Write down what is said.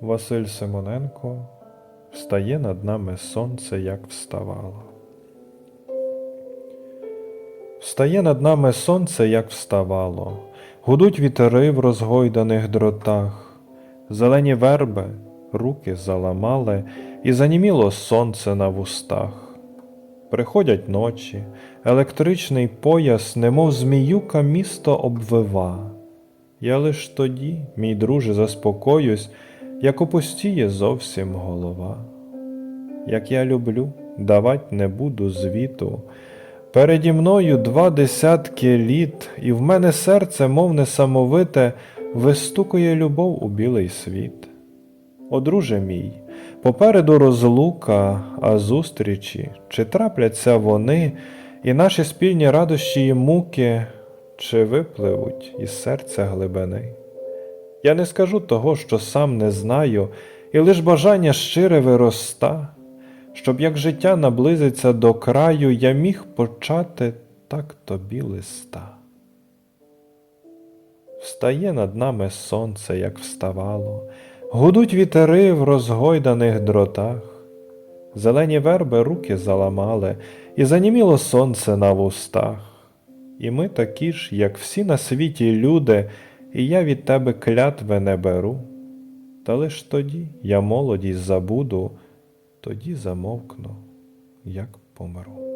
Василь Симоненко Встає над нами сонце, як вставало. Встає над нами сонце, як вставало, гудуть вітери в розгойданих дротах, зелені верби руки заламали, і заніміло сонце на вустах. Приходять ночі, електричний пояс, немов зміюка місто обвива. Я лиш тоді, мій друже, заспокоюсь, як опустіє зовсім голова. Як я люблю, давать не буду звіту. Переді мною два десятки літ, і в мене серце, мов несамовите, вистукує любов у білий світ. О, друже мій, попереду розлука, а зустрічі, чи трапляться вони, і наші спільні радощі і муки, чи випливуть із серця глибини. Я не скажу того, що сам не знаю, і лиш бажання щире вироста, щоб як життя наблизиться до краю, я міг почати так тобі листа. Встає над нами сонце, як вставало, гудуть вітери в розгойданих дротах, зелені верби руки заламали, і заніміло сонце на вустах. І ми такі ж, як всі на світі люди, і я від тебе клятви не беру. Та лиш тоді я молодість забуду, тоді замовкну, як помру.